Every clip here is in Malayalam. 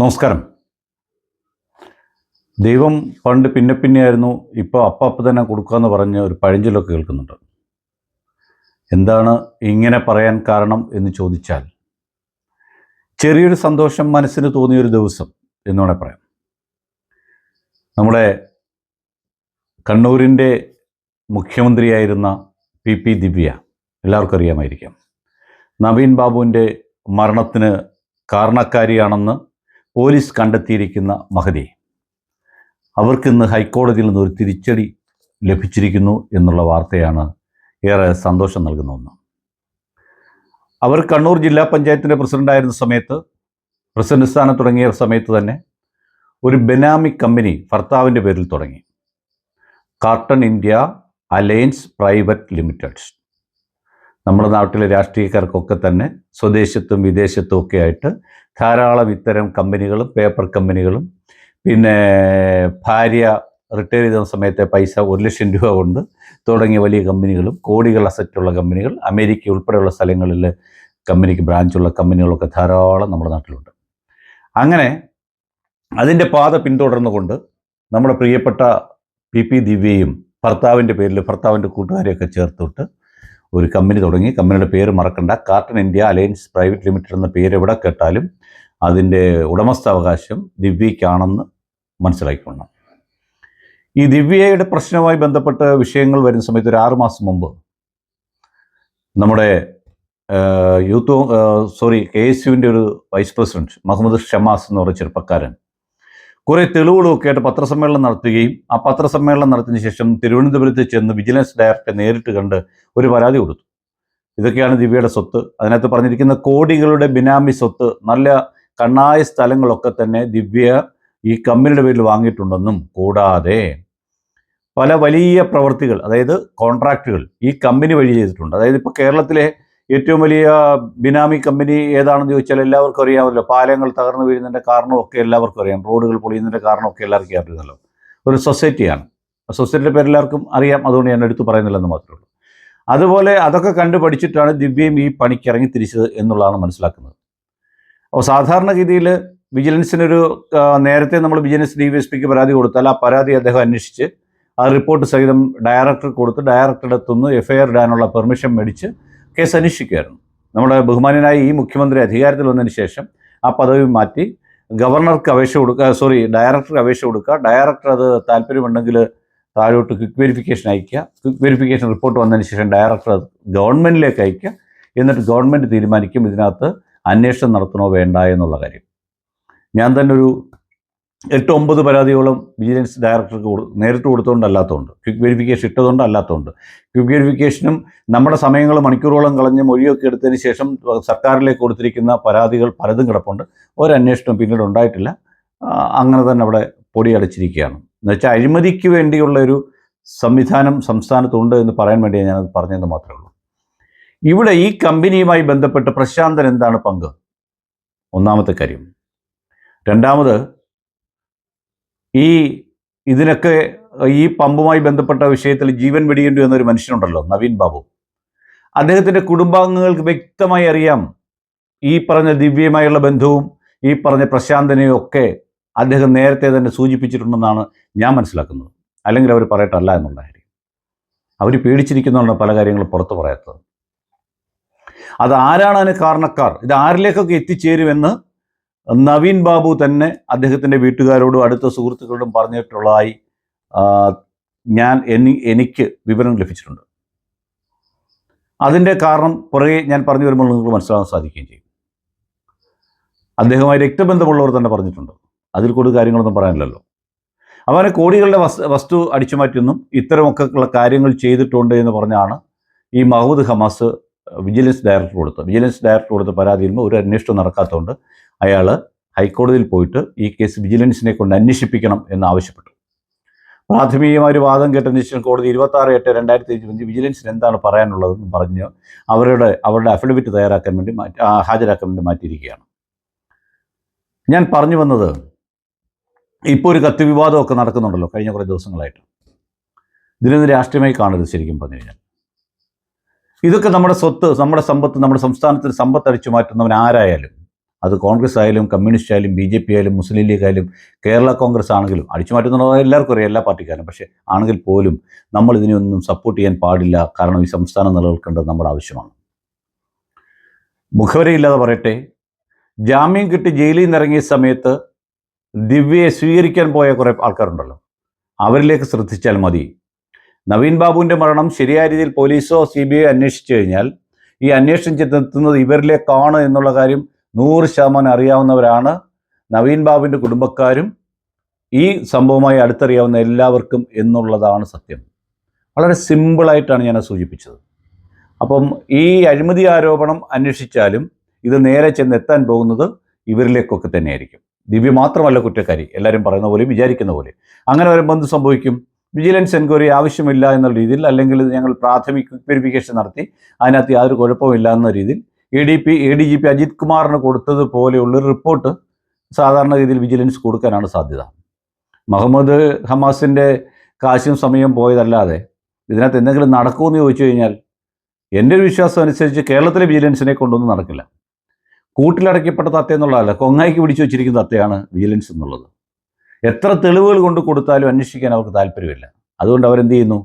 നമസ്കാരം. ദൈവം പണ്ട് പിന്നെ പിന്നെയായിരുന്നു ഇപ്പോൾ അപ്പം അപ്പം തന്നെ കൊടുക്കാമെന്ന് പറഞ്ഞ് ഒരു പഴഞ്ചൊല്ലൊക്കെ കേൾക്കുന്നുണ്ട്. എന്താണ് ഇങ്ങനെ പറയാൻ കാരണം എന്ന് ചോദിച്ചാൽ ചെറിയൊരു സന്തോഷം മനസ്സിന് തോന്നിയൊരു ദിവസം എന്ന് വേണേൽ പറയാം. നമ്മുടെ കണ്ണൂരിന്റെ മുഖ്യമന്ത്രിയായിരുന്ന പി പി ദിവ്യ എല്ലാവർക്കും അറിയാമായിരിക്കാം. നവീൻ ബാബുവിന്റെ മരണത്തിന് കാരണക്കാരിയാണെന്ന് പോലീസ് കണ്ടെത്തിയിരിക്കുന്ന മഹതി. അവർക്കിന്ന് ഹൈക്കോടതിയിൽ നിന്ന് ഒരു തിരിച്ചടി ലഭിച്ചിരിക്കുന്നു എന്നുള്ള വാർത്തയാണ് ഏറെ സന്തോഷം നൽകുന്ന ഒന്ന്. അവർ കണ്ണൂർ ജില്ലാ പഞ്ചായത്തിന്റെ പ്രസിഡന്റായിരുന്ന സമയത്ത് പ്രസിഡന്റ് സ്ഥാനം തുടങ്ങിയ സമയത്ത് തന്നെ ഒരു ബെനാമി കമ്പനി ഭർത്താവിന്റെ പേരിൽ തുടങ്ങി. Carton India alliance private limiteds. നമ്മുടെ നാട്ടിലെ രാഷ്ട്രീയക്കാർക്കൊക്കെ തന്നെ സ്വദേശത്തും വിദേശത്തും ഒക്കെ ആയിട്ട് ധാരാളം ഇത്തരം കമ്പനികളും പേപ്പർ കമ്പനികളും പിന്നെ ഭാര്യ റിട്ടയർ ചെയ്ത സമയത്തെ പൈസ ഒരു ലക്ഷം രൂപ കൊണ്ട് തുടങ്ങിയ വലിയ കമ്പനികളും കോടികൾ അസറ്റുള്ള കമ്പനികൾ അമേരിക്ക ഉൾപ്പെടെയുള്ള സ്ഥലങ്ങളിൽ കമ്പനിക്ക് ബ്രാഞ്ചുള്ള കമ്പനികളൊക്കെ ധാരാളം നമ്മുടെ നാട്ടിലുണ്ട്. അങ്ങനെ അതിന്റെ പാത പിന്തുടർന്നുകൊണ്ട് നമ്മുടെ പ്രിയപ്പെട്ട പി പി ദിവ്യയും ഭർത്താവിന്റെ പേരിൽ ഭർത്താവിന്റെ കൂട്ടുകാരെയൊക്കെ ചേർത്തിട്ട് ഒരു കമ്പനി തുടങ്ങി. കമ്പനിയുടെ പേര് മറക്കണ്ട. Carton India alliance private limited എന്ന പേര് എവിടെ കേട്ടാലും അതിന്റെ ഉടമസ്ഥാവകാശം ദിവ്യയ്ക്കാണെന്ന് മനസ്സിലാക്കിക്കൊള്ളണം. ഈ ദിവ്യയുടെ പ്രശ്നവുമായി ബന്ധപ്പെട്ട വിഷയങ്ങൾ വരുന്ന സമയത്ത് ഒരു ആറുമാസം മുമ്പ് നമ്മുടെ യൂത്ത് സോറി കെ എസ് യുവിന്റെ ഒരു വൈസ് പ്രസിഡന്റ് മുഹമ്മദ് ഷമാസ് എന്ന് പറഞ്ഞ ചെറുപ്പക്കാരൻ കുറേ തെളിവുകളൊക്കെ ആയിട്ട് പത്രസമ്മേളനം നടത്തുകയും ആ പത്രസമ്മേളനം നടത്തിയതിനു ശേഷം തിരുവനന്തപുരത്ത് ചെന്ന് വിജിലൻസ് ഡയറക്ടറെ നേരിട്ട് കണ്ട് ഒരു പരാതി കൊടുത്തു. ഇതൊക്കെയാണ് ദിവ്യയുടെ സ്വത്ത്. അതിനകത്ത് പറഞ്ഞിരിക്കുന്ന കോടികളുടെ ബിനാമി സ്വത്ത് നല്ല കണ്ണായ സ്ഥലങ്ങളൊക്കെ തന്നെ ദിവ്യ ഈ കമ്പനിയുടെ പേരിൽ വാങ്ങിയിട്ടുണ്ടെന്നും കൂടാതെ പല വലിയ പ്രവൃത്തികൾ അതായത് കോൺട്രാക്റ്റുകൾ ഈ കമ്പനി വഴി ചെയ്തിട്ടുണ്ട്. അതായത് ഇപ്പോൾ കേരളത്തിലെ ഏറ്റവും വലിയ ബിനാമി കമ്പനി ഏതാണെന്ന് ചോദിച്ചാൽ എല്ലാവർക്കും അറിയാമല്ലോ. പാലങ്ങൾ തകർന്നു വീഴുന്നതിന്റെ കാരണമൊക്കെ എല്ലാവർക്കും അറിയാം. റോഡുകൾ പൊളിയുന്നതിന്റെ കാരണമൊക്കെ എല്ലാവർക്കും അറിയുന്നല്ലോ ഒരു സൊസൈറ്റിയാണ്. ആ സൊസൈറ്റിയുടെ പേര് എല്ലാവർക്കും അറിയാം. അതുകൊണ്ട് ഞാൻ എടുത്തു പറയുന്നില്ലെന്ന് മാത്രമേ ഉള്ളൂ. അതുപോലെ അതൊക്കെ കണ്ടു പഠിച്ചിട്ടാണ് ദിവ്യയും ഈ പണിക്കിറങ്ങി തിരിച്ചത് എന്നുള്ളതാണ് മനസ്സിലാക്കുന്നത്. അപ്പോൾ സാധാരണഗതിയിൽ വിജിലൻസിനൊരു നേരത്തെ നമ്മൾ വിജിലൻസ് ഡി വി എസ് പിക്ക് പരാതി കൊടുത്താൽ ആ പരാതി അദ്ദേഹം അന്വേഷിച്ച് ആ റിപ്പോർട്ട് സഹിതം ഡയറക്ടർ കൊടുത്ത് ഡയറക്ടറുടെ അടുത്തുനിന്ന് എഫ് ഐ ആർ ഇടാനുള്ള പെർമിഷൻ മേടിച്ച് കേസ് അന്വേഷിക്കുകയായിരുന്നു. നമ്മുടെ ബഹുമാനനായ ഈ മുഖ്യമന്ത്രി അധികാരത്തിൽ വന്നതിന് ശേഷം ആ പദവി മാറ്റി ഗവർണർക്ക് അപേക്ഷ കൊടുക്കുക സോറി ഡയറക്ടർക്ക് അപേക്ഷ കൊടുക്കുക ഡയറക്ടർ അത് താല്പര്യമുണ്ടെങ്കിൽ താഴോട്ട് ക്വിക്ക് വെരിഫിക്കേഷൻ അയക്കുക ക്വിക്ക് വെരിഫിക്കേഷൻ റിപ്പോർട്ട് വന്നതിന് ശേഷം ഡയറക്ടർ അത് ഗവൺമെന്റിലേക്ക് അയക്കുക എന്നിട്ട് ഗവൺമെന്റ് തീരുമാനിക്കും ഇതിനകത്ത് അന്വേഷണം നടത്തണോ വേണ്ട എന്നുള്ള കാര്യം. ഞാൻ തന്നെ ഒരു എട്ട് ഒമ്പത് പരാതിയോളം വിജിലൻസ് ഡയറക്ടർക്ക് നേരിട്ട് കൊടുത്തുകൊണ്ട് അല്ലാത്തതുകൊണ്ട് ക്വിക്ക് വെരിഫിക്കേഷൻ ഇട്ടതുകൊണ്ട് അല്ലാത്തതുകൊണ്ട് ക്വിക്ക് വെരിഫിക്കേഷനും നമ്മുടെ സമയങ്ങൾ മണിക്കൂറുകളോളം കളഞ്ഞ് മൊഴിയൊക്കെ എടുത്തതിന് ശേഷം സർക്കാരിലേക്ക് കൊടുത്തിരിക്കുന്ന പരാതികൾ പലതും കിടപ്പുണ്ട്. ഒരന്വേഷണം പിന്നീട് ഉണ്ടായിട്ടില്ല. അങ്ങനെ തന്നെ അവിടെ പൊടിയടച്ചിരിക്കുകയാണ് എന്നുവെച്ചാൽ അഴിമതിക്ക് വേണ്ടിയുള്ള ഒരു സംവിധാനം സംസ്ഥാനത്തുണ്ട് എന്ന് പറയാൻ വേണ്ടിയാണ് ഞാനത് പറഞ്ഞതെന്ന് മാത്രമേ ഉള്ളൂ. ഇവിടെ ഈ കമ്പനിയുമായി ബന്ധപ്പെട്ട് പ്രശാന്തൻ എന്താണ് പങ്ക്? ഒന്നാമത്തെ കാര്യം. രണ്ടാമത് ഈ ഇതിനൊക്കെ ഈ പമ്പുമായി ബന്ധപ്പെട്ട വിഷയത്തിൽ ജീവൻ വെടിയേണ്ടി വന്നൊരു മനുഷ്യനുണ്ടല്ലോ നവീൻ ബാബു. അദ്ദേഹത്തിന്റെ കുടുംബാംഗങ്ങൾക്ക് വ്യക്തമായി അറിയാം ഈ പറഞ്ഞ ദിവ്യമായുള്ള ബന്ധവും ഈ പറഞ്ഞ പ്രശാന്തനെയും ഒക്കെ അദ്ദേഹം നേരത്തെ തന്നെ സൂചിപ്പിച്ചിട്ടുണ്ടെന്നാണ് ഞാൻ മനസ്സിലാക്കുന്നത്. അല്ലെങ്കിൽ അവർ പറയട്ടല്ല എന്നുള്ള കാര്യം അവർ പേടിച്ചിരിക്കുന്നുണ്ട് പല കാര്യങ്ങളും പുറത്തു പറയാത്തത്. അത് ആരാണ് അതിന് കാരണക്കാർ? ഇത് ആരിലേക്കൊക്കെ എത്തിച്ചേരുമെന്ന് നവീൻ ബാബു തന്നെ അദ്ദേഹത്തിന്റെ വീട്ടുകാരോടും അടുത്ത സുഹൃത്തുക്കളോടും പറഞ്ഞിട്ടുള്ളതായി ഞാൻ എനി എനിക്ക് വിവരം ലഭിച്ചിട്ടുണ്ട്. അതിന്റെ കാരണം പുറകെ ഞാൻ പറഞ്ഞു വരുമ്പോൾ നിങ്ങൾക്ക് മനസ്സിലാക്കാൻ സാധിക്കുകയും ചെയ്യും. അദ്ദേഹവുമായി രക്തബന്ധമുള്ളവർ തന്നെ പറഞ്ഞിട്ടുണ്ട്. അതിൽ കൂടുതൽ കാര്യങ്ങളൊന്നും പറയാനില്ലല്ലോ. അവനെ കോടികളുടെ വസ് വസ്തു അടിച്ചു മാറ്റുന്നും ഇത്തരമൊക്കെ ഉള്ള കാര്യങ്ങൾ ചെയ്തിട്ടുണ്ട് എന്ന് പറഞ്ഞാണ് ഈ മഹൂദ് ഹമാസ് വിജിലൻസ് ഡയറക്ടർ കൊടുത്ത് വിജിലൻസ് ഡയറക്ടർ കൊടുത്ത പരാതിയിൽ ഒരു അന്വേഷണം നടക്കാത്തതുകൊണ്ട് അയാൾ ഹൈക്കോടതിയിൽ പോയിട്ട് ഈ കേസ് വിജിലൻസിനെ കൊണ്ട് അന്വേഷിപ്പിക്കണം എന്ന് ആവശ്യപ്പെട്ടു. പ്രാഥമികമായ ഒരു വാദം കേട്ട നിശ്ചയം കോടതി ഇരുപത്തി ആറ് എട്ട് രണ്ടായിരത്തി ഇരുപത്തി വിജിലൻസിന് എന്താണ് പറയാനുള്ളതെന്ന് പറഞ്ഞ് അവരുടെ അവരുടെ അഫിഡവിറ്റ് തയ്യാറാക്കാൻ വേണ്ടി മാറ്റി ഹാജരാക്കാൻ വേണ്ടി മാറ്റിയിരിക്കുകയാണ്. ഞാൻ പറഞ്ഞു വന്നത് ഇപ്പോൾ ഒരു കത്തി വിവാദമൊക്കെ നടക്കുന്നുണ്ടല്ലോ കഴിഞ്ഞ കുറേ ദിവസങ്ങളായിട്ട്. ഇതിനൊന്ന് രാഷ്ട്രീയമായി കാണരുത് ശരിക്കും പറഞ്ഞു കഴിഞ്ഞാൽ. ഇതൊക്കെ നമ്മുടെ സ്വത്ത് നമ്മുടെ സമ്പത്ത് നമ്മുടെ സംസ്ഥാനത്തിന് സമ്പത്ത് അടിച്ചു മാറ്റുന്നവൻ ആരായാലും അത് കോൺഗ്രസ് ആയാലും കമ്മ്യൂണിസ്റ്റ് ആയാലും ബി ജെ പി ആയാലും മുസ്ലിം ലീഗ് ആയാലും കേരള കോൺഗ്രസ് ആണെങ്കിലും അടിച്ചു മാറ്റുന്നത് എല്ലാവർക്കും അറിയാം എല്ലാ പാർട്ടിക്കാരും. പക്ഷേ ആണെങ്കിൽ പോലും നമ്മൾ ഇതിനെയൊന്നും സപ്പോർട്ട് ചെയ്യാൻ പാടില്ല. കാരണം ഈ സംസ്ഥാനം നിലനിൽക്കേണ്ടത് നമ്മുടെ ആവശ്യമാണ്. മുഖവരയില്ലാതെ പറയട്ടെ. ജാമ്യം കിട്ടി ജയിലിൽ നിന്ന് ഇറങ്ങിയ സമയത്ത് ദിവ്യയെ സ്വീകരിക്കാൻ പോയ കുറേ ആൾക്കാരുണ്ടല്ലോ. അവരിലേക്ക് ശ്രദ്ധിച്ചാൽ മതി. നവീൻ ബാബുവിന്റെ മരണം ശരിയായ രീതിയിൽ പോലീസോ സി ബി ഐ അന്വേഷിച്ചു കഴിഞ്ഞാൽ ഈ അന്വേഷണം ചെന്നെത്തുന്നത് ഇവരിലേക്കാണ് എന്നുള്ള കാര്യം നൂറ് ശതമാനം അറിയാവുന്നവരാണ്. നവീൻ ബാബുവിന്റെ കുടുംബക്കാരും ഈ സംഭവമായി അടുത്തറിയാവുന്ന എല്ലാവർക്കും എന്നുള്ളതാണ് സത്യം. വളരെ സിമ്പിളായിട്ടാണ് ഞാൻ സൂചിപ്പിച്ചത്. അപ്പം ഈ അഴിമതി ആരോപണം അന്വേഷിച്ചാലും ഇത് നേരെ ചെന്നെത്താൻ പോകുന്നത് ഇവരിലേക്കൊക്കെ തന്നെയായിരിക്കും. ദിവ്യ മാത്രമല്ല കുറ്റക്കാരി എല്ലാവരും പറയുന്ന പോലെയും വിചാരിക്കുന്ന പോലെ. അങ്ങനെ വരുമ്പോൾ എന്ത് സംഭവിക്കും? വിജിലൻസ് എൻക്വയറി ആവശ്യമില്ല എന്നുള്ള രീതിയിൽ അല്ലെങ്കിൽ ഞങ്ങൾ പ്രാഥമിക വെരിഫിക്കേഷൻ നടത്തി അതിനകത്ത് യാതൊരു കുഴപ്പമില്ല എന്ന രീതിയിൽ A D P A D G P Ajith കുമാറിന് കൊടുത്തതുപോലെയുള്ളൊരു റിപ്പോർട്ട് സാധാരണ രീതിയിൽ വിജിലൻസ് കൊടുക്കാനാണ് സാധ്യത. മുഹമ്മദ് ഹമാസിന്റെ കാശും സമയം പോയതല്ലാതെ ഇതിനകത്ത് എന്തെങ്കിലും നടക്കുമെന്ന് ചോദിച്ചു കഴിഞ്ഞാൽ എന്റെ ഒരു വിശ്വാസം അനുസരിച്ച് കേരളത്തിലെ വിജിലൻസിനെ കൊണ്ടൊന്നും നടക്കില്ല. കൂട്ടിലടയ്ക്കപ്പെട്ട തത്ത എന്നുള്ളതല്ല കൊങ്ങായിക്ക് പിടിച്ചു വെച്ചിരിക്കുന്ന തത്തയാണ് വിജിലൻസ് എന്നുള്ളത്. എത്ര തെളിവുകൾ കൊണ്ട് കൊടുത്താലും അന്വേഷിക്കാൻ അവർക്ക് താല്പര്യമില്ല. അതുകൊണ്ട് അവരെന്ത് ചെയ്യുന്നു?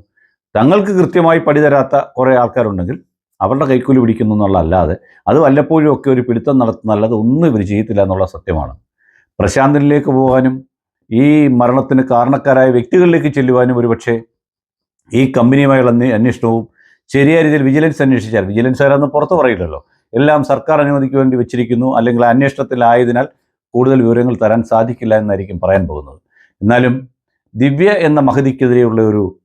തങ്ങൾക്ക് കൃത്യമായി പടി തരാത്ത കുറേ ആൾക്കാരുണ്ടെങ്കിൽ അവരുടെ കൈക്കൂലി പിടിക്കുന്നു എന്നുള്ളതല്ലാതെ അത് വല്ലപ്പോഴും ഒക്കെ ഒരു പിടുത്തം നടത്തുന്നല്ലാതെ ഒന്നും ഇവർ ചെയ്യത്തില്ല എന്നുള്ള സത്യമാണ്. പ്രശാന്തനിലേക്ക് പോകാനും ഈ മരണത്തിന് കാരണക്കാരായ വ്യക്തികളിലേക്ക് ചെല്ലുവാനും ഒരുപക്ഷെ ഈ കമ്പനിയുമായുള്ള അന്വേ- അന്വേഷണവും ശരിയായ രീതിയിൽ വിജിലൻസ് അന്വേഷിച്ചാൽ വിജിലൻസ് ആരാന്ന് പുറത്ത് പറയില്ലല്ലോ. എല്ലാം സർക്കാർ അനുമതിക്ക് വേണ്ടി വെച്ചിരിക്കുന്നു. അല്ലെങ്കിൽ അന്വേഷണത്തിലായതിനാൽ കൂടുതൽ വിവരങ്ങൾ തരാൻ സാധിക്കില്ല എന്നായിരിക്കും പറയാൻ പോകുന്നത്. എന്നാലും ദിവ്യ എന്ന മഹതിക്കെതിരെയുള്ള ഒരു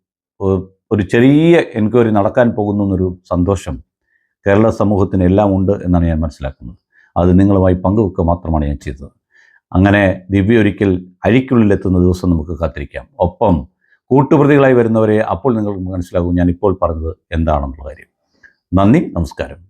ഒരു ചെറിയ എൻക്വയറി നടക്കാൻ പോകുന്നു എന്നൊരു സന്തോഷം കേരള സമൂഹത്തിന് എല്ലാം ഉണ്ട് എന്നാണ് ഞാൻ മനസ്സിലാക്കുന്നത്. അത് നിങ്ങളുമായി പങ്കുവെക്കുക മാത്രമാണ് ഞാൻ ചെയ്തത്. അങ്ങനെ ദിവ്യ ഒരിക്കൽ അഴിക്കുള്ളിലെത്തുന്ന ദിവസം നമുക്ക് കാത്തിരിക്കാം. ഒപ്പം കൂട്ടുപ്രതികളായി വരുന്നവരെ അപ്പോൾ നിങ്ങൾക്ക് മനസ്സിലാകും ഞാൻ ഇപ്പോൾ പറഞ്ഞത് എന്താണെന്നുള്ള കാര്യം. നന്ദി നമസ്കാരം.